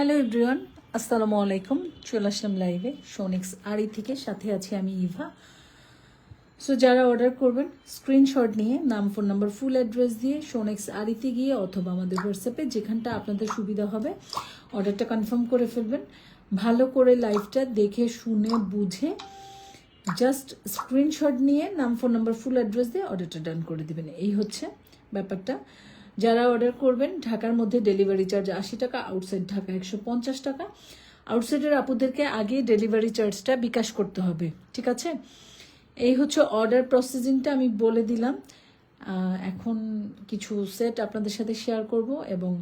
Hello everyone আসসালামু আলাইকুম চলে আসলাম লাইভে সোনিক্স আড়ি থেকে সাথে আছি আমি ইভা সো যারা অর্ডার করবেন স্ক্রিনশট নিয়ে, নাম ফোন নাম্বার ফুল অ্যাড্রেস দিয়ে সোনেক্স আড়িতে গিয়ে অথবা আমাদের হোয়াটসঅ্যাপে যেখানটা আপনাদের সুবিধা হবে অর্ডারটা কনফার্ম করে ফেলবেন। ভালো করে লাইভটা দেখে, শুনে, বুঝে জাস্ট স্ক্রিনশট নিয়ে, নাম ফোন নাম্বার ফুল অ্যাড্রেস দিয়ে অর্ডারটা ডান করে দেবেন। এই হচ্ছে ব্যাপারটা। যারা অর্ডার করবেন, ঢাকার মধ্যে ডেলিভারি চার্জ আশি টাকা আউটসাইড ঢাকা একশো পঞ্চাশ টাকা। আউটসাইডের আপুদেরকে আগে ডেলিভারি চার্জটা বিকাশ করতে হবে, ঠিক আছে? এই হচ্ছে অর্ডার প্রসেসিংটা আমি বলে দিলাম। এখন কিছু সেট আপনাদের সাথে শেয়ার করব এবং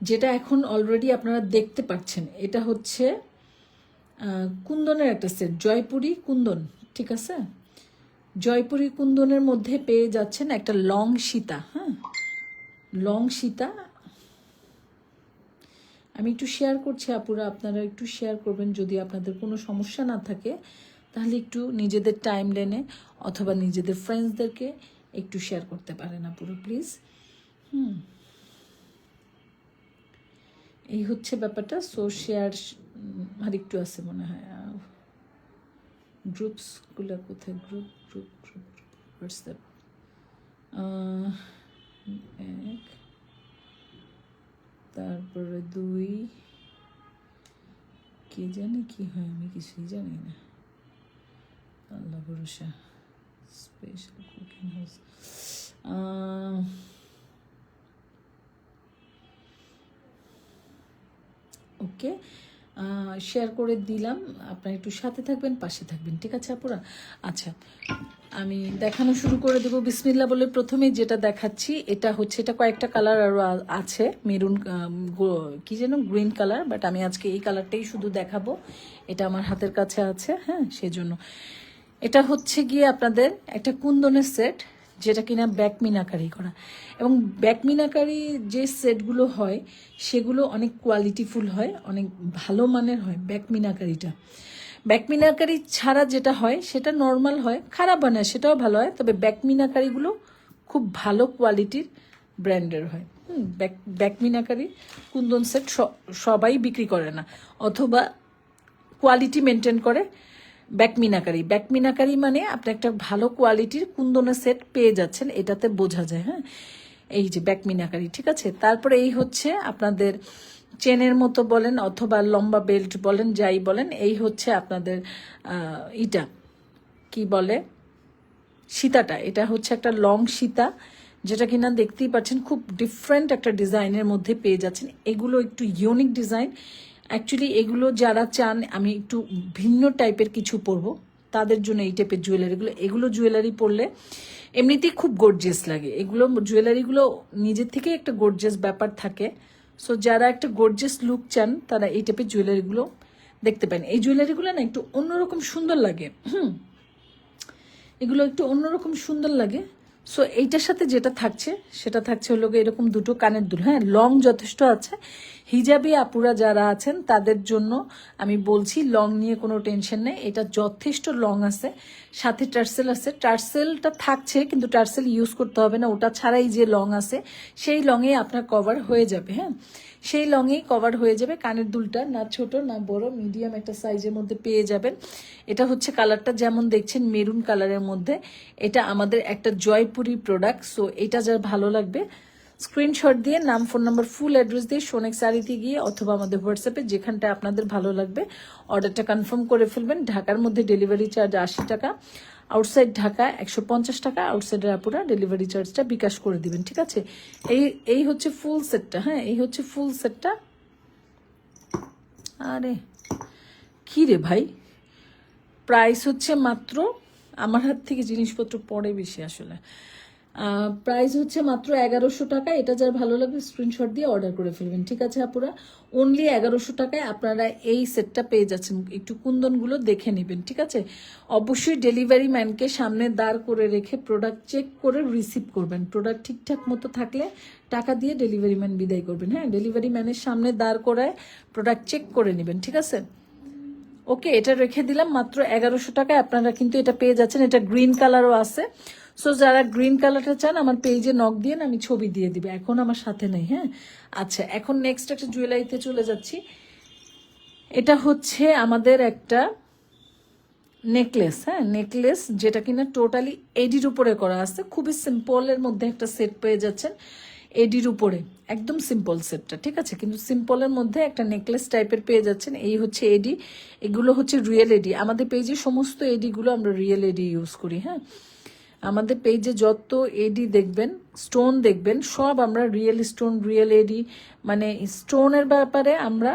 যেটা এখন অলরেডি আপনারা দেখতে পাচ্ছেন, এটা হচ্ছে কুন্দনের একটা সেট জয়পুরি কুন্দন, ঠিক আছে? জয়পুরি কুন্দনের মধ্যে পেয়ে যাচ্ছেন একটা লং সীতা হ্যাঁ? লং সীতা। আমি একটু শেয়ার করছি আপুরা, আপনারা একটু শেয়ার করবেন যদি আপনাদের কোনো সমস্যা না থাকে, তাহলে একটু নিজেদের টাইম লেনে অথবা নিজেদের ফ্রেন্ডসদেরকে একটু শেয়ার করতে পারেন আপুরা প্লিজ হুম। এই হচ্ছে ব্যাপারটা সো শেয়ার আর একটু আছে মনে হয়। গ্রুপসগুলো কোথায়? গ্রুপ গ্রুপ গ্রুপ হোয়াটসঅ্যাপ এক। তারপরে দুই। কে জানে কি হয়? আমি কিছুই জানি না। আল্লাহ ভরসা। Special cooking house okay share করে দিলাম। আপনারা একটু সাথে থাকবেন, পাশে থাকবেন, ঠিক আছে আপুরা? আচ্ছা আমি দেখানো শুরু করে দেবো। বিসমিল্লা বলে প্রথমে যেটা দেখাচ্ছি, এটা হচ্ছে, এটা কয়েকটা কালার আরও আছে। মেরুন কি যেন গ্রিন কালার বাট আমি আজকে এই কালারটাই শুধু দেখাবো। এটা আমার হাতের কাছে আছে হ্যাঁ সেজন্য। এটা হচ্ছে গিয়ে আপনাদের একটা কুন্দনের সেট যেটা কিনা ব্যাক মিনাকারি করা। এবং ব্যাক মিনাকারি যে সেটগুলো হয়, সেগুলো অনেক কোয়ালিটিফুল হয়, অনেক ভালো মানের হয় ব্যাক মিনাকারিটা ব্যাক মিনাকারি ছাড়া যেটা হয়, সেটা নর্মাল হয়, খারাপ হয় না, সেটাও ভালো হয়, তবে ব্যাক মিনাকারিগুলো খুব ভালো কোয়ালিটির ব্র্যান্ডের হয়। হুম back back meenakari kundan set সবাই বিক্রি করে না, অথবা কোয়ালিটি মেনটেন করে ব্যাকমিনাকারি। ব্যাকমিনাকারি মানে আপনি একটা ভালো কোয়ালিটির কুন্দনের সেট পেয়ে যাচ্ছেন, এটাতে বোঝা যায় হ্যাঁ? এই যে ব্যাকমিনাকারি, ঠিক আছে? তারপরে এই হচ্ছে আপনাদের চেনের মতো বলেন অথবা লম্বা বেল্ট বলেন, যাই বলেন, এই হচ্ছে আপনাদের ইটা। কি বলে? সীতাটা। এটা হচ্ছে একটা লং সীতা, যেটা কিনা দেখতেই পাচ্ছেন খুব ডিফারেন্ট একটা ডিজাইনের মধ্যে পেয়ে যাচ্ছেন। এগুলো একটু ইউনিক ডিজাইন অ্যাকচুয়ালি এগুলো যারা চান, আমি একটু ভিন্ন টাইপের কিছু পরবো। তাদের জন্য এই টাইপের জুয়েলারিগুলো এগুলো জুয়েলারি পরলে এমনিতেই খুব গর্জিয়াস লাগে। এগুলো জুয়েলারিগুলো নিজের থেকে একটা গর্জিয়াস ব্যাপার থাকে। সো যারা একটা গর্জিয়াস লুক চান, তারা এই টাইপের জুয়েলারিগুলো দেখতে পান এই জুয়েলারিগুলো না একটু অন্যরকম সুন্দর লাগে। হুম। এগুলো একটু অন্যরকম সুন্দর লাগে। সো এইটার সাথে যেটা থাকছে, সেটা থাকছে হলো এরকম দুটো কানের দুল। হ্যাঁ লং যথেষ্ট আছে। হিজাবি আপুরা যারা আছেন, তাদের জন্য আমি বলছি লং নিয়ে কোনো টেনশন নেই। এটা যথেষ্ট লং আছে। সাথে টার্সেল আছে। টার্সেলটা থাকছে, কিন্তু টার্সেল ইউজ করতে হবে না। ওটা ছাড়াই যে লং আছে, সেই লংয়ে আপনার কভার হয়ে যাবে। হ্যাঁ? সেই লংয়েই কভার হয়ে যাবে, কানের দুলটা, না ছোট, না বড় মিডিয়াম একটা সাইজের মধ্যে পেয়ে যাবেন। এটা হচ্ছে কালারটা যেমন দেখছেন মেরুন কালারের মধ্যে। এটা আমাদের একটা জয়পুরি প্রোডাক্ট সো এটা যার ভালো লাগবে স্ক্রিনশট দিয়ে নাম ফোন নাম্বার ফুল অ্যাড্রেস দিয়ে সোনেক শাড়িতে গিয়ে অথবা আমাদের হোয়াটসঅ্যাপে যেখানটা আপনাদের ভালো লাগবে অর্ডারটা কনফার্ম করে ফেলবেন। ঢাকার মধ্যে ডেলিভারি চার্জ আশি টাকা। আউটসাইড ঢাকা একশো পঞ্চাশ টাকা আউটসাইডের আপুরা ডেলিভারি চার্জটা বিকাশ করে দিবেন, ঠিক আছে? এই এই হচ্ছে ফুল সেটটা হ্যাঁ? এই হচ্ছে ফুল সেটটা আরে, কী রে ভাই? প্রাইস হচ্ছে মাত্র, আমার হাত থেকে জিনিসপত্র পড়ে বেশি আসলে। প্রাইস হচ্ছে মাত্র এগারোশো টাকা। এটা যার ভালো লাগবে স্ক্রিনশট দিয়ে অর্ডার করে ফেলবেন, ঠিক আছে আপুরা? অনলি এগারোশো টাকায় আপনারা এই সেটটা পেয়ে যাচ্ছেন। একটু কুন্দনগুলো দেখে নেবেন, ঠিক আছে? অবশ্যই ডেলিভারি ম্যানকে সামনে দাঁড় করে রেখে প্রোডাক্ট চেক করে রিসিভ করবেন। প্রোডাক্ট ঠিকঠাক মতো থাকলে টাকা দিয়ে ডেলিভারি ম্যান বিদায় করবেন। হ্যাঁ ডেলিভারি ম্যানের সামনে দাঁড় করায় প্রোডাক্ট চেক করে নেবেন, ঠিক আছে? ওকে এটা রেখে দিলাম মাত্র এগারোশো টাকায়। আপনারা কিন্তু এটা পেয়ে যাচ্ছেন। এটা গ্রিন কালারও আছে। সো যারা গ্রিন কালারটা চান, আমার পেজে নক দিয়ে আমি ছবি দিয়ে দিবে। এখন আমার সাথে নেই হ্যাঁ? আচ্ছা এখন নেক্সট একটা জুয়েলারিতে চলে যাচ্ছি। এটা হচ্ছে আমাদের একটা নেকলেস হ্যাঁ? নেকলেস যেটা কিনা টোটালি এডির উপরে করা আছে। খুবই সিম্পলের মধ্যে একটা সেট পেয়ে যাচ্ছেন এডির উপরে। একদম সিম্পল সেটটা ঠিক আছে? কিন্তু সিম্পলের মধ্যে একটা নেকলেস টাইপের পেয়ে যাচ্ছেন। এই হচ্ছে এডি। এগুলো হচ্ছে রিয়েল এডি। আমাদের পেজে সমস্ত এডিগুলো আমরা রিয়েল এডি ইউজ করি হ্যাঁ? আমাদের পেজে যত এডি দেখবেন স্টোন দেখবেন, সব আমরা রিয়েল স্টোন রিয়েল এডি মানে স্টোনের ব্যাপারে আমরা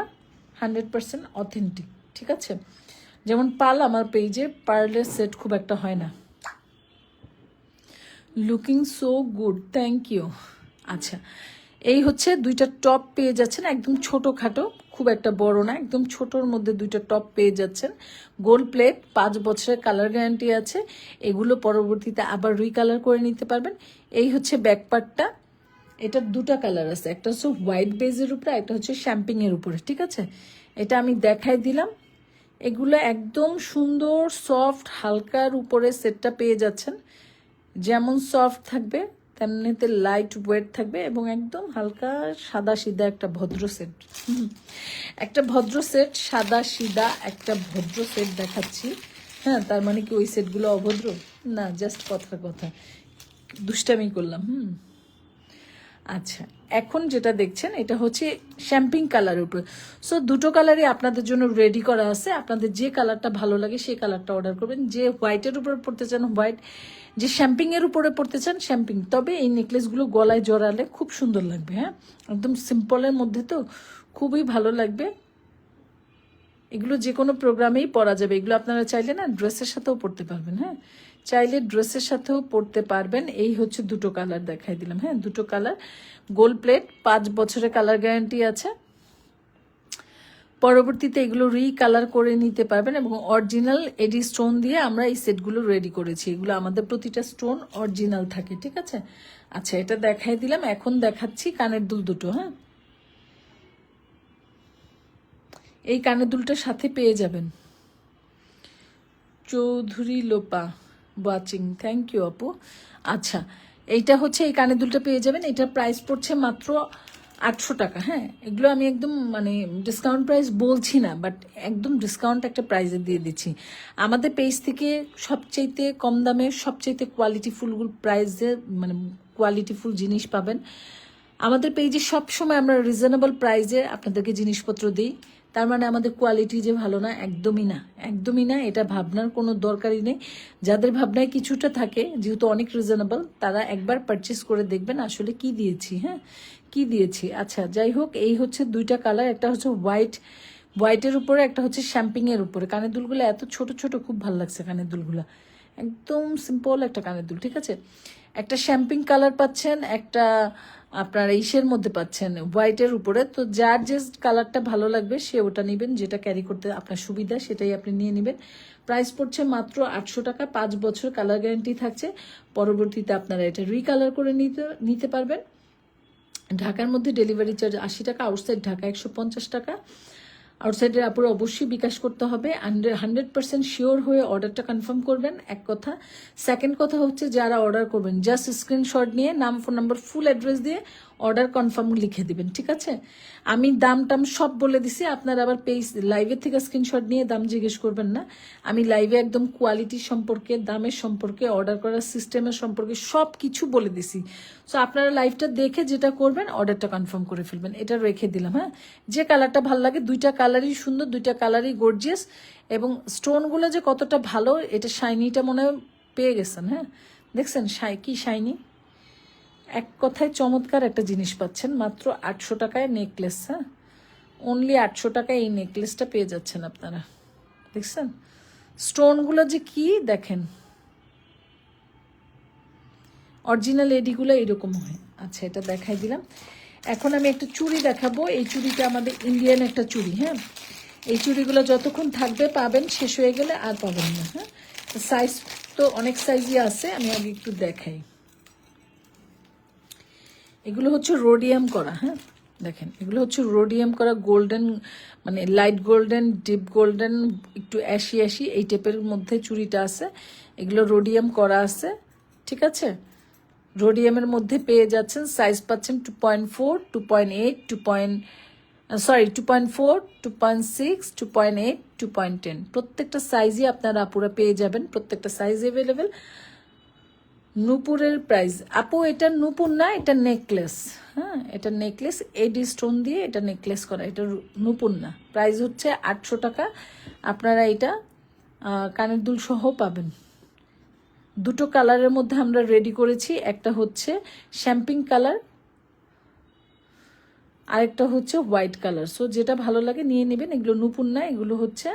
হান্ড্রেড পারসেন্ট অথেন্টিক ঠিক আছে? যেমন পাল আমার পেজে পার্লের সেট খুব একটা হয় না। Looking so good thank you আচ্ছা এই হচ্ছে দুইটা টপ পেয়ে যাচ্ছেন, একদম ছোটোখাটো, খুব একটা বড় না, একদম ছোটোর মধ্যে দুইটা টপ পেয়ে যাচ্ছেন। গোল্ড প্লেট পাঁচ বছরের কালার গ্যারান্টি আছে, এগুলো পরবর্তীতে আবার রিকালার করে নিতে পারবেন। এই হচ্ছে ব্যাক পার্টটা এটার দুটা কালার আছে, একটা হচ্ছে হোয়াইট বেজের উপরে, একটা হচ্ছে শ্যাম্পিং এর উপরে, ঠিক আছে? এটা আমি দেখাই দিলাম। এগুলো একদম সুন্দর সফট হালকার উপরে সেটটা পেয়ে যাচ্ছেন। যেমন সফট থাকবে তেমনিতে লাইট ওয়েট থাকবে এবং একদম হালকা সাদা সিধা একটা ভদ্র সেট একটা ভদ্র সেট সাদা সিদা একটা ভদ্র সেট দেখাচ্ছি। হ্যাঁ তার মানে কি ওই সেটগুলো অভদ্র? না জাস্ট কথার কথা। দুষ্টামি করলাম, হুম। আচ্ছা এখন যেটা দেখছেন, এটা হচ্ছে শ্যাম্পিং কালারের উপরে। সো দুটো কালারই আপনাদের জন্য রেডি করা আছে। আপনাদের যে কালারটা ভালো লাগে সেই কালারটা অর্ডার করবেন। যে হোয়াইটের উপরে পড়তে চান হোয়াইট যে শ্যাম্পিং এর উপরে পড়তে চান, শ্যাম্পিং। তবে এই নেকলেসগুলো গলায় জড়ালে খুব সুন্দর লাগবে হ্যাঁ? একদম সিম্পলের মধ্যে তো খুবই ভালো লাগবে। এগুলো যে কোনো প্রোগ্রামেই পরা যাবে। এগুলো আপনারা চাইলে না ড্রেসের সাথেও পরতে পারবেন হ্যাঁ? চাইলে ড্রেসের সাথেও পরতে পারবেন। এই হচ্ছে দুটো কালার দেখাই দিলাম হ্যাঁ? দুটো কালার গোল্ড প্লেট পাঁচ বছরের কালার গ্যারান্টি আছে। পরবর্তীতে এগুলো রিকালার করে নিতে পারবেন এবং অরিজিনাল এডি স্টোন দিয়ে আমরা এই সেটগুলো রেডি করেছি। এগুলো আমাদের প্রতিটা স্টোন অরিজিনাল থাকে, ঠিক আছে? আচ্ছা এটা দেখাই দিলাম। এখন দেখাচ্ছি কানের দুল দুটো হ্যাঁ? এই কানের দুলটার সাথে পেয়ে যাবেন। Chowdhury Lopa watching thank you আপু। আচ্ছা এইটা হচ্ছে এই কানের দুলটা পেয়ে যাবেন। এটার প্রাইস পড়ছে মাত্র আটশো টাকা হ্যাঁ? এগুলো আমি একদম মানে ডিসকাউন্ট প্রাইস বলছি না বাট একদম ডিসকাউন্ট একটা প্রাইসে দিয়ে দিচ্ছি। আমাদের পেজ থেকে সবচাইতে কম দামে, সবচাইতে কোয়ালিটি ফুলগুলো প্রাইসে মানে কোয়ালিটিফুল জিনিস পাবেন। আমাদের পেজে সবসময় আমরা রিজনেবল প্রাইসে আপনাদেরকে জিনিসপত্র দিই। তার মানে আমাদের কোয়ালিটি যে ভালো না, একদমই না। একদমই না, এটা ভাবনার কোনো দরকারই নেই। যাদের ভাবনায় কিছুটা থাকে, যেহেতু অনেক রিজনেবল তারা একবার পারচেস করে দেখবেন আসলে কি দিয়েছি হ্যাঁ? কি দিয়েছি? আচ্ছা যাই হোক এই হচ্ছে দুইটা কালার একটা হচ্ছে হোয়াইট হোয়াইটের উপরে, একটা হচ্ছে শ্যাম্পিং এর উপরে। কানের দুলগুলো এত ছোট ছোট, খুব ভালো লাগছে কানের দুলগুলো। একদম সিম্পল একটা কানের দুল, ঠিক আছে? একটা শ্যাম্পিং কালার পাচ্ছেন, একটা আপনার ইসের মধ্যে পাচ্ছেন হোয়াইটের উপরে। তো যার যে কালারটা ভালো লাগবে, সে ওটা নেবেন, যেটা ক্যারি করতে আপনার সুবিধা, সেটাই আপনি নিয়ে নেবেন। প্রাইস পড়ছে মাত্র আটশো টাকা, পাঁচ বছর কালার গ্যারান্টি থাকছে। পরবর্তীতে আপনারা এটা রিকালার করে নিতে নিতে পারবেন। ঢাকার মধ্যে ডেলিভারি চার্জ আশি টাকা আউটসাইড ঢাকা একশো পঞ্চাশ টাকা। আউটসাইডের আপুরে অবশ্যই বিকাশ করতে হবে। হান্ড্রেড পার্সেন্ট শিওর হয়ে অর্ডারটা কনফার্ম করবেন, এক কথা। সেকেন্ড কথা হচ্ছে, যারা অর্ডার করবেন জাস্ট স্ক্রিনশট নিয়ে নাম ফোন নাম্বার ফুল অ্যাড্রেস দিয়ে অর্ডার কনফার্ম লিখে দিবেন, ঠিক আছে? আমি দাম টাম সব বলে দিছি, আপনারা আবার পেজ লাইভের থেকে স্ক্রিনশট নিয়ে দাম জিজ্ঞেস করবেন না। আমি লাইভে একদম কোয়ালিটি সম্পর্কে, দামের সম্পর্কে অর্ডার করার সিস্টেমের সম্পর্কে সব কিছু বলে দিছি। সো আপনারা লাইভটা দেখে যেটা করবেন অর্ডারটা কনফার্ম করে ফেলবেন, এটা রেখে দিলাম হ্যাঁ? যে কালারটা ভালো লাগে, দুইটা কালারই সুন্দর, দুইটা কালারই গর্জিয়াস এবং স্টোনগুলো যে কতটা ভালো, এটা শাইনিটা মনে পেয়ে গেছেন হ্যাঁ? দেখছেন শাই কি শাইনি এক কথায় চমৎকার একটা জিনিস পাচ্ছেন, মাত্র আটশো টাকায় নেকলেস হ্যাঁ? অনলি আটশো টাকায় এই নেকলেসটা পেয়ে যাচ্ছেন আপনারা। দেখছেন? স্টোনগুলো যে কি, দেখেন। অরিজিনাল এডিগুলো এরকম হয়। আচ্ছা এটা দেখাই দিলাম। এখন আমি একটা চুড়ি দেখাবো। এই চুড়িটা আমাদের ইন্ডিয়ান একটা চুড়ি হ্যাঁ? এই চুড়িগুলো যতক্ষণ থাকবে পাবেন, শেষ হয়ে গেলে আর পাবেন না হ্যাঁ? সাইজ তো অনেক সাইজই আছে, আমি আগে একটু দেখাই। এগুলো হচ্ছে রোডিয়াম করা হ্যাঁ? দেখেন, এগুলো হচ্ছে রোডিয়াম করা গোল্ডেন মানে লাইট গোল্ডেন ডিপ গোল্ডেন একটু অ্যাশি অ্যাশি এই টাইপের মধ্যে চুড়িটা আছে। এগুলো রোডিয়াম করা আছে, ঠিক আছে? রোডিয়ামের মধ্যে পেয়ে যাচ্ছেন সাইজ পাচ্ছেন two point four two point eight two point sorry two point four two point six two point eight two point ten প্রত্যেকটা সাইজই আপনারা আপুরা পেয়ে যাবেন, প্রত্যেকটা সাইজ অ্যাভেলেবেল নূপুরের প্রাইস আপু, এটা নূপুর না, এটা নেকলেস হ্যাঁ এটা নেকলেস এডি স্টোন দিয়ে এটা নেকলেস করা। এটা নূপুর না। প্রাইস হচ্ছে আটশো টাকা। আপনারা এটা কানের দুল সহ পাবেন। দুটো কালারের মধ্যে আমরা রেডি করেছি। একটা হচ্ছে শ্যাম্পিং কালার আরেকটা হচ্ছে হোয়াইট কালার সো যেটা ভালো লাগে, নিয়ে নেবেন। এগুলো নূপুর না, এগুলো হচ্ছে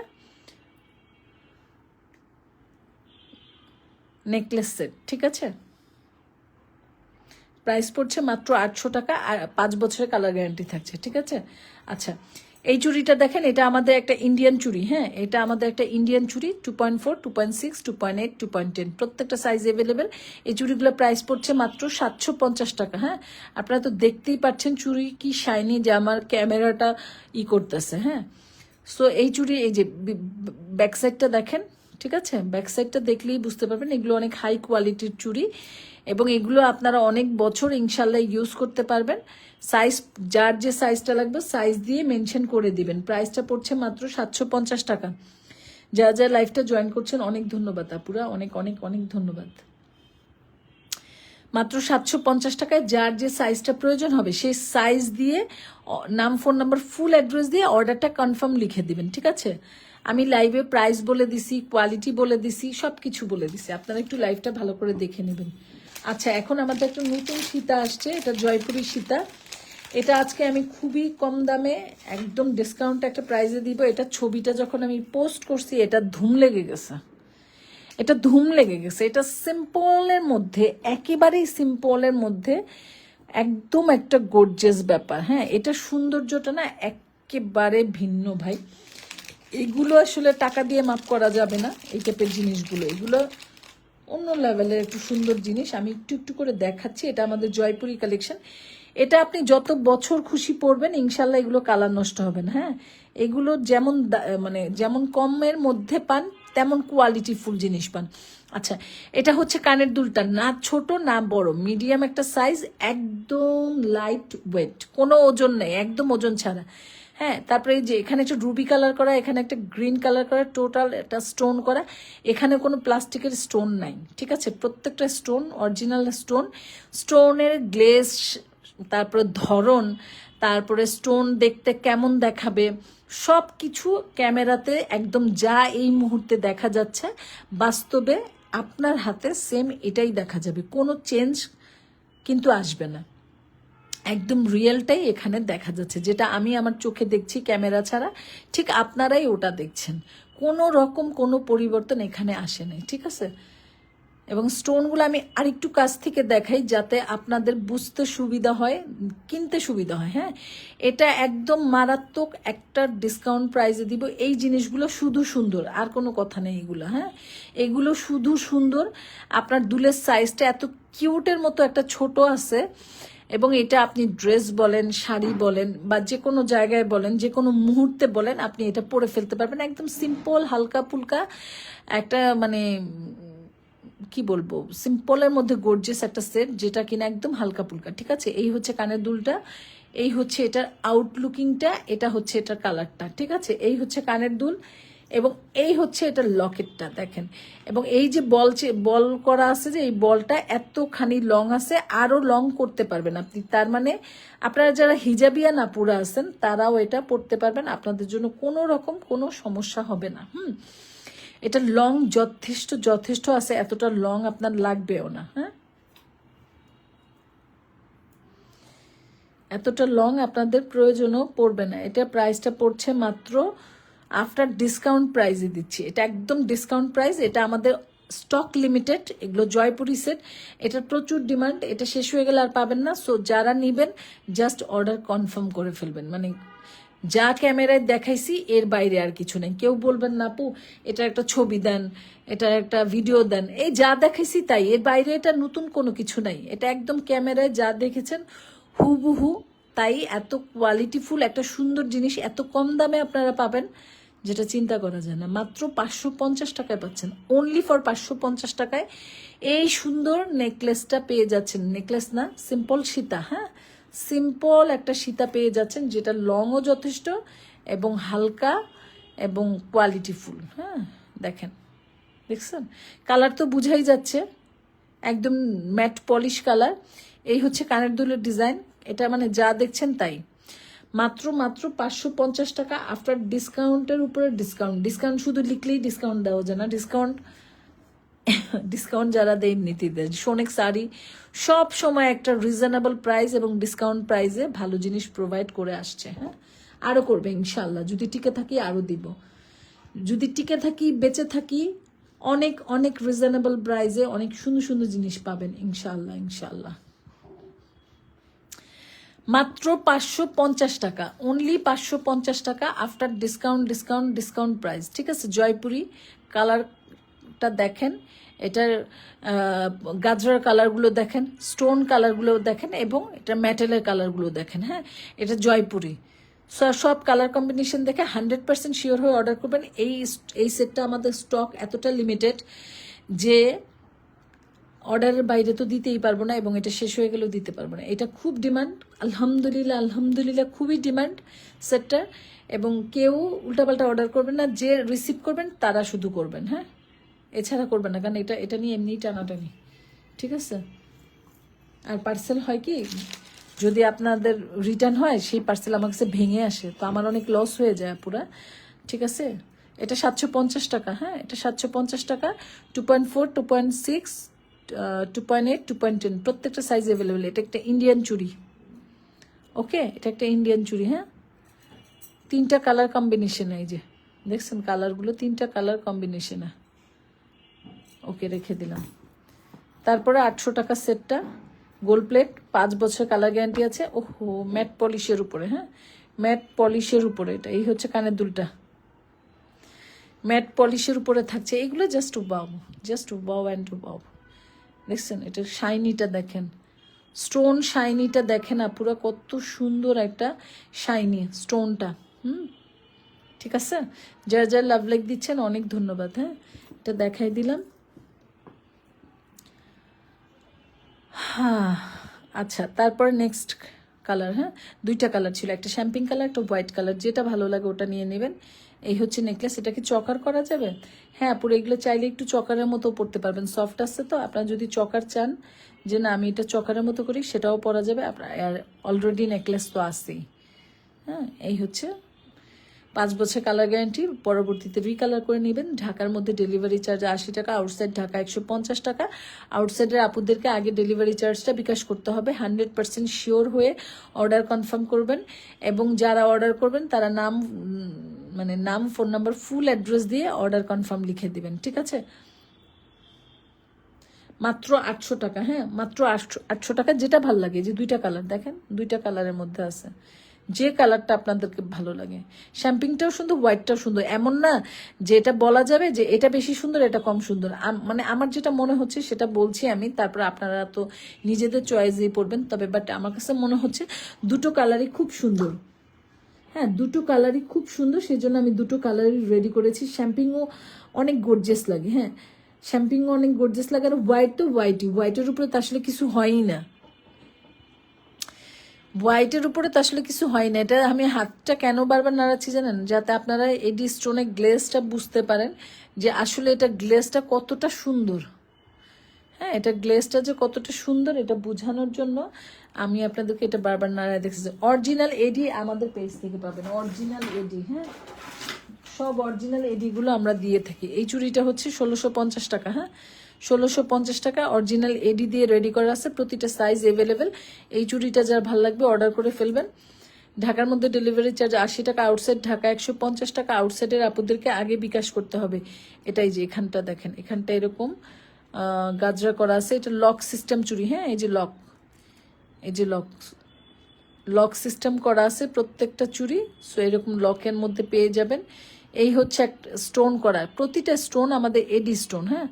নেকলেস সেট, ঠিক আছে? প্রাইস পড়ছে মাত্র আটশো টাকা আর পাঁচ বছরের কালার গ্যারান্টি থাকছে, ঠিক আছে? আচ্ছা এই চুড়িটা দেখেন, এটা আমাদের একটা ইন্ডিয়ান চুড়ি হ্যাঁ? এটা আমাদের একটা ইন্ডিয়ান চুড়ি two point four two point six two point eight two point ten প্রত্যেকটা সাইজ অ্যাভেলেবেল এই চুড়িগুলোর প্রাইস পড়ছে মাত্র সাতশো পঞ্চাশ টাকা হ্যাঁ? আপনারা তো দেখতেই পাচ্ছেন চুড়ি কি শাইনি যে আমার ক্যামেরাটা ই করতেছে হ্যাঁ? সো এই চুড়ি, এই যে ব্যাক সাইডটা দেখেন ঠিক আছে? ব্যাক সাইডটা দেখলেই বুঝতে পারবেন, এগুলো অনেক হাই কোয়ালিটির চুড়ি এবং এগুলো আপনারা অনেক বছর ইনশাল্লাহ ইউজ করতে পারবেন। সাইজ যার যে সাইজটা লাগবে সাইজ দিয়ে মেনশন করে দিবেন। প্রাইসটা পড়ছে মাত্র সাতশো পঞ্চাশ টাকা। যারা যারা লাইফটা জয়েন করছেন, অনেক ধন্যবাদ আপুরা। অনেক অনেক অনেক ধন্যবাদ। মাত্র সাতশো পঞ্চাশ টাকায় যার যে সাইজটা প্রয়োজন হবে, সেই সাইজ দিয়ে, নাম ফোন নাম্বার ফুল অ্যাড্রেস দিয়ে অর্ডারটা কনফার্ম লিখে দিবেন, ঠিক আছে? আমি লাইভে প্রাইস বলে দিছি কোয়ালিটি বলে দিছি সব কিছু বলে দিছি। আপনারা একটু লাইভটা ভালো করে দেখে নেবেন। আচ্ছা এখন আমাদের একটা নতুন সীতা আসছে, এটা জয়পুরি সীতা। এটা আজকে আমি খুবই কম দামে, একদম ডিসকাউন্ট একটা প্রাইসে দিব। এটা ছবিটা যখন আমি পোস্ট করছি, এটা ধুম লেগে গেছে। এটা ধুম লেগে গেছে। এটা সিম্পলের মধ্যে, একেবারেই সিম্পলের মধ্যে, একদম একটা গর্জেস ব্যাপার। হ্যাঁ এটা সৌন্দর্যটা না একেবারে ভিন্ন ভাই। এগুলো আসলে টাকা দিয়ে মাপ করা যাবে না, এই টাইপের জিনিসগুলো। এগুলো অন্য লেভেলের একটু সুন্দর জিনিস, আমি একটু একটু করে দেখাচ্ছি, এটা আমাদের জয়পুরি কালেকশন এটা আপনি যত বছর খুশি পড়বেন ইনশাল্লাহ এগুলো কালার নষ্ট হবে না হ্যাঁ? এগুলো যেমন মানে যেমন কমের মধ্যে পান, তেমন কোয়ালিটি ফুল জিনিস পান। আচ্ছা এটা হচ্ছে কানের দুলটা, না ছোট না বড় মিডিয়াম একটা সাইজ একদম লাইট ওয়েট কোনো ওজন নেই, একদম ওজন ছাড়া। হ্যাঁ তারপরে এই যে এখানে একটা রুবি কালার করা, এখানে একটা গ্রিন কালার করা টোটাল একটা স্টোন করা, এখানে কোনো প্লাস্টিকের স্টোন নাই, ঠিক আছে? প্রত্যেকটা স্টোন অরিজিনাল স্টোন স্টোনের গ্লেস তারপরে ধরন, তারপরে স্টোন দেখতে কেমন দেখাবে সব কিছু ক্যামেরাতে একদম যা এই মুহূর্তে দেখা যাচ্ছে, বাস্তবে আপনার হাতে সেম এটাই দেখা যাবে, কোনো চেঞ্জ কিন্তু আসবে না। একদম রিয়েলটাই এখানে দেখা যাচ্ছে, যেটা আমি আমার চোখে দেখছি ক্যামেরা ছাড়া, ঠিক আপনারাই ওটা দেখছেন। কোনো রকম কোনো পরিবর্তন এখানে আসে নাই, ঠিক আছে? এবং স্টোনগুলো আমি আরেকটু কাছ থেকে দেখাই যাতে আপনাদের বুঝতে সুবিধা হয়, কিনতে সুবিধা হয় হ্যাঁ? এটা একদম মারাত্মক একটা ডিসকাউন্ট প্রাইসে দিব। এই জিনিসগুলো শুধু সুন্দর, আর কোনো কথা নেই এগুলো হ্যাঁ? এগুলো শুধু সুন্দর। আপনার দুলের সাইজটা এত কিউটের মতো একটা ছোট আছে এবং এটা আপনি ড্রেস বলেন, শাড়ি বলেন, বা যে কোনো জায়গায় বলেন, যে কোনো মুহূর্তে বলেন, আপনি এটা পরে ফেলতে পারবেন। একদম সিম্পল হালকা ফুলকা, একটা মানে কি বলব সিম্পলের মধ্যে গর্জিয়াস একটা সেট যেটা কিনা একদম হালকা ফুলকা, ঠিক আছে? এই হচ্ছে কানের দুলটা, এই হচ্ছে এটার আউটলুকিংটা এটা হচ্ছে এটার কালারটা ঠিক আছে? এই হচ্ছে কানের দুল এবং এই হচ্ছে এটা লকেটটা, দেখেন। এবং এই যে বল বল করা আছে যে, এই বলটা এতখানি লং আছে, আরও লং করতে পারবেন আপনি। তার মানে আপনারা যারা হিজাবিয়া না পুরা আছেন, তারাও এটা পড়তে পারবেন। আপনাদের জন্য কোনো রকম কোনো সমস্যা হবে না, হুম? এটা লং যথেষ্ট যথেষ্ট আছে, এতটা লং আপনার লাগবেও না হ্যাঁ? এতটা লং আপনাদের প্রয়োজনও পড়বে না। এটা প্রাইসটা পড়ছে মাত্র আফটার ডিসকাউন্ট প্রাইসে দিচ্ছি। এটা একদম ডিসকাউন্ট প্রাইস এটা আমাদের স্টক লিমিটেড এগুলো জয়পুরি সেট এটার প্রচুর ডিমান্ড এটা শেষ হয়ে গেলে আর পাবেন না। সো যারা নিবেন জাস্ট অর্ডার কনফার্ম করে ফেলবেন। মানে যা ক্যামেরায় দেখাইছি, এর বাইরে আর কিছু নেই। কেউ বলবেন না, আপু, এটা একটা ছবি দেন, এটা একটা ভিডিও দেন। এই যা দেখাইছি তাই। এর বাইরে এটা নতুন কোনো কিছু নাই। এটা একদম ক্যামেরায় যা দেখেছেন, হুবহু তাই। এত কোয়ালিটিফুল একটা সুন্দর জিনিস, এত কম দামে আপনারা পাবেন। যেটা চিন্তা করা যায় না। মাত্র পাঁচশো পঞ্চাশ টাকায় পাচ্ছেন। অনলি ফর পাঁচশো পঞ্চাশ টাকায় এই সুন্দর নেকলেসটা পেয়ে যাচ্ছেন। নেকলেস না সিম্পল সীতা হ্যাঁ? সিম্পল একটা সীতা পেয়ে যাচ্ছেন, যেটা লংও যথেষ্ট এবং হালকা এবং কোয়ালিটিফুল হ্যাঁ? দেখেন, দেখছেন? কালার তো বুঝাই যাচ্ছে, একদম ম্যাট পলিশ কালার এই হচ্ছে কানের দুলের ডিজাইন এটা মানে যা দেখছেন তাই। মাত্র মাত্র পাঁচশো পঞ্চাশ টাকা আফটার ডিসকাউন্টের উপরে ডিসকাউন্ট ডিসকাউন্ট শুধু লিখলেই ডিসকাউন্ট দেওয়া যায় না। ডিসকাউন্ট ডিসকাউন্ট যারা দেয় নীতি দেয়। সোনেক শাড়ি সব সময় একটা রিজনেবল প্রাইস এবং ডিসকাউন্ট প্রাইসে ভালো জিনিস প্রোভাইড করে আসছে হ্যাঁ? আরও করবে ইনশাল্লাহ যদি টিকে থাকি আরও দিব। যদি টিকে থাকি, বেঁচে থাকি, অনেক অনেক রিজনেবল প্রাইসে অনেক সুন্দর সুন্দর জিনিস পাবেন ইনশাল্লাহ ইনশাল্লাহ মাত্র পাঁচশো পঞ্চাশ টাকা। অনলি পাঁচশো পঞ্চাশ টাকা after discount discount discount price ঠিক আছে? জয়পুরি কালারটা দেখেন। এটার গাজরার কালারগুলো দেখেন স্টোন কালারগুলো দেখেন এবং এটা মেটেলের কালারগুলো দেখেন হ্যাঁ? এটা জয়পুরি। সো- সব কালার কম্বিনেশন দেখে হান্ড্রেড পার্সেন্ট শিওর হয়ে অর্ডার করবেন। এই এই সেটটা আমাদের স্টক এতটা লিমিটেড যে অর্ডারের বাইরে তো দিতেই পারব না এবং এটা শেষ হয়ে গেলেও দিতে পারব না। এটা খুব ডিমান্ড আলহামদুলিল্লাহ আলহামদুলিল্লাহ খুবই ডিমান্ড সেটটা এবং কেউ উল্টাপাল্টা অর্ডার করবেন না, যে রিসিভ করবেন তারা শুধু করবেন হ্যাঁ? এছাড়া করবেন না, কারণ এটা এটা নিয়ে এমনিই টানাটানি, ঠিক আছে? আর পার্সেল হয় কি, যদি আপনাদের রিটার্ন হয়, সেই পার্সেল আমার কাছে ভেঙে আসে, তো আমার অনেক লস হয়ে যায় পুরা, ঠিক আছে? এটা সাতশো পঞ্চাশ টাকা হ্যাঁ? এটা সাতশো পঞ্চাশ টাকা two point four two point six two point eight two point ten প্রত্যেকটা সাইজ অ্যাভেলেবেল এটা একটা ইন্ডিয়ান চুড়ি। ওকে এটা একটা ইন্ডিয়ান চুড়ি হ্যাঁ? তিনটা কালার কম্বিনেশন এই যে, দেখছেন কালারগুলো তিনটা কালার কম্বিনেশনে ওকে রেখে দিলাম। তারপরে আটশো টাকা সেটটা গোল্ড প্লেট পাঁচ বছর কালার গ্যারান্টি আছে। ওহো ম্যাট পলিশের উপরে হ্যাঁ? ম্যাট পলিশের উপরে এটা, এই হচ্ছে কানের দুলটা। ম্যাট পলিশের উপরে থাকছে, এগুলো জাস্ট বাউ জাস্ট বাউ অ্যান্ড বাউ দেখছেন এটা শাইনিটা দেখেন। স্টোন শাইনিটা দেখেন না, পুরো কত সুন্দর একটা শাইনি স্টোনটা হুম? ঠিক আছে? যারা যারা লাভ লাইক দিচ্ছেন, অনেক ধন্যবাদ হ্যাঁ? এটা দেখাই দিলাম। হ্যাঁ আচ্ছা তারপর নেক্সট কালার হ্যাঁ? দুইটা কালার ছিল, একটা শ্যাম্পিং কালার একটা হোয়াইট কালার যেটা ভালো লাগে ওটা নিয়ে নেবেন। এই হচ্ছে নেকলেস এটা কি চকার করা যাবে? হ্যাঁ পুরো এগুলো চাইলে একটু চকারের মতো পড়তে পারবেন। সফট আসছে তো, আপনারা যদি চকার চান, যে না, আমি এটা চকারের মতো করি, সেটাও পরা যাবে। আপনার অলরেডি নেকলেস তো আসেই হ্যাঁ এই হচ্ছে পাঁচ বছর কালার গ্যারান্টি, পরবর্তীতে রিকালার করে নেবেন। ঢাকার মধ্যে ডেলিভারি চার্জ আশি টাকা আউটসাইড ঢাকা একশো পঞ্চাশ টাকা। আউটসাইডের আপুদেরকে আগে ডেলিভারি চার্জটা বিকাশ করতে হবে। হান্ড্রেড পার্সেন্ট শিওর হয়ে অর্ডার কনফার্ম করবেন। এবং যারা অর্ডার করবেন, তারা নাম মানে নাম ফোন নাম্বার ফুল অ্যাড্রেস দিয়ে অর্ডার কনফার্ম লিখে দিবেন। ঠিক আছে? মাত্র আটশো টাকা হ্যাঁ? মাত্র আটশো আটশো টাকা যেটা ভালো লাগে, যে দুইটা কালার দেখেন? দুইটা কালারের মধ্যে আছে। যে কালারটা আপনাদেরকে ভালো লাগে। শ্যাম্পিংটাও সুন্দর, হোয়াইটটাও সুন্দর। এমন না যে এটা বলা যাবে যে এটা বেশি সুন্দর, এটা কম সুন্দর। মানে আমার যেটা মনে হচ্ছে সেটা বলছি আমি, তারপর আপনারা তো নিজেদের চয়েস দিয়ে পড়বেন। তবে বাট আমার কাছে মনে হচ্ছে দুটো কালারই খুব সুন্দর। হ্যাঁ দুটো কালারই খুব সুন্দর সেই জন্য আমি দুটো কালারই রেডি করেছি। শ্যাম্পিংও অনেক গর্জেস লাগে হ্যাঁ। শ্যাম্পিংও অনেক গর্জেস লাগে, আর হোয়াইট তো হোয়াইটই হোয়াইটের উপরে তো আসলে কিছু হয়ই না। হোয়াইটের উপরে তো আসলে কিছু হয় না। এটা আমি হাতটা কেন বারবার নাড়াচ্ছি জানেন? যাতে আপনারা এডি স্টোনের গ্লেসটা বুঝতে পারেন যে আসলে এটা গ্লেসটা কতটা সুন্দর। হ্যাঁ এটা গ্লেসটা যে কতটা সুন্দর এটা বোঝানোর জন্য আমি আপনাদেরকে এটা বারবার নাড়ায় দেখছি অরিজিনাল এডি আমাদের পেজ থেকে পাবেন। অরিজিনাল এডি হ্যাঁ? সব অরিজিনাল এডিগুলো আমরা দিয়ে থাকি। এই চুরিটা হচ্ছে ষোলোশো টাকা হ্যাঁ? ষোলোশো পঞ্চাশ টাকা। অরিজিনাল এডি দিয়ে রেডি করা আছে। প্রতিটা সাইজ অ্যাভেলেবেল এই চুড়িটা যার ভালো লাগবে অর্ডার করে ফেলবেন। ঢাকার মধ্যে ডেলিভারি চার্জ আশি টাকা আউটসাইড ঢাকা একশো পঞ্চাশ টাকা আউটসাইডের আপুদেরকে আগে বিকাশ করতে হবে। এটাই যে এখানটা দেখেন, এখানটা এরকম গাজরা করা আছে। এটা লক সিস্টেম চুড়ি হ্যাঁ এই যে লক এই যে লক লক সিস্টেম করা আছে প্রত্যেকটা চুড়ি। সো এরকম লকের মধ্যে পেয়ে যাবেন। এই হচ্ছে একটা স্টোন করা। প্রতিটা স্টোন আমাদের এডি স্টোন হ্যাঁ।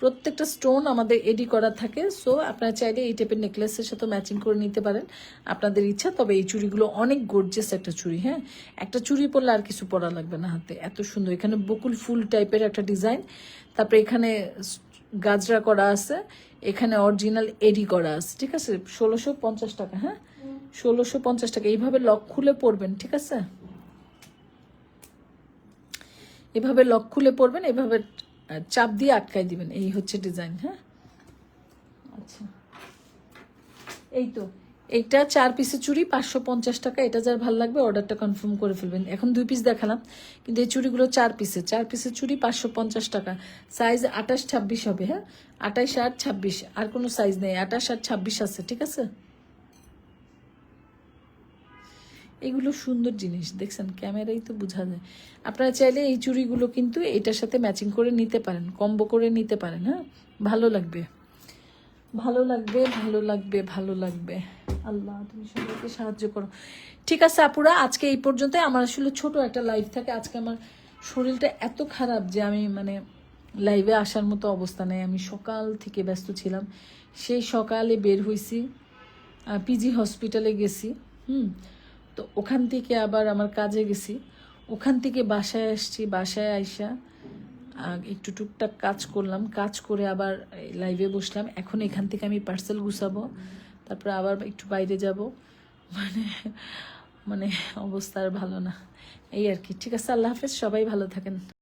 প্রত্যেকটা স্টোন আমাদের এডি করা থাকে সো আপনারা চাইলে এই টাইপের নেকলেসের সাথে ম্যাচিং করে নিতে পারেন। আপনাদের ইচ্ছা, তবে এই চুড়িগুলো অনেক গর্জেস একটা চুড়ি হ্যাঁ? একটা চুড়ি পরলে আর কিছু পরা লাগবে না হাতে, এত সুন্দর। এখানে বকুল ফুল টাইপের একটা ডিজাইন তারপরে এখানে গাজরা করা আছে, এখানে অরিজিনাল এডি করা আছে, ঠিক আছে? ষোলোশো পঞ্চাশ টাকা হ্যাঁ? ষোলোশো পঞ্চাশ টাকা, এইভাবে লক খুলে পরবেন, ঠিক আছে? এভাবে লক খুলে পরবেন, এভাবে চাপ দিয়ে আটকাই দিবেন, এই হচ্ছে ডিজাইন হ্যাঁ? আচ্ছা। এই তো, এইটা চার পিসের চুড়ি, পাঁচশো পঞ্চাশ টাকা, এটা যার ভালো লাগবে অর্ডারটা কনফার্ম করে ফেলবেন। এখন দুই পিস দেখালাম, কিন্তু এই চুড়িগুলো চার পিসের চার পিসের চুড়ি, পাঁচশো পঞ্চাশ টাকা। সাইজ আঠাশ ছাব্বিশ হবে হ্যাঁ? আঠাশ আর ছাব্বিশ, আর কোনো সাইজ নেই, আঠাশ আর ছাব্বিশ আছে, ঠিক আছে? এগুলো সুন্দর জিনিস, দেখছেন? ক্যামেরাই তো বোঝা যায়। আপনারা চাইলে এই চুড়িগুলো কিন্তু এটার সাথে ম্যাচিং করে নিতে পারেন, কম্বো করে নিতে পারেন হ্যাঁ? ভালো লাগবে। ভালো লাগবে ভালো লাগবে ভালো লাগবে। আল্লাহ, তুমি সবাইকে সাহায্য করো। ঠিক আছে, আপুরা, আজকে এই পর্যন্ত আমার আসলে ছোট একটা লাইভ থাকে। আজকে আমার শরীরটা এত খারাপ যে আমি মানে লাইভে আসার মতো অবস্থা নেই। আমি সকাল থেকে ব্যস্ত ছিলাম। সেই সকালে বের হয়েছি পিজি হসপিটালে গেছি, হুম? তো ওখান থেকে আবার আমার কাজে গেছি। ওখান থেকে বাসায় আসছি, বাসায় আইসা একটু টুকটাক কাজ করলাম। কাজ করে আবার লাইভে বসলাম। এখন এখান থেকে আমি পার্সেল গুছাবো, তারপরে আবার একটু বাইরে যাব। মানে মানে অবস্থা আর ভালো না। এই আর কি। ঠিক আছে, আল্লাহ হাফেজ, সবাই ভালো থাকেন।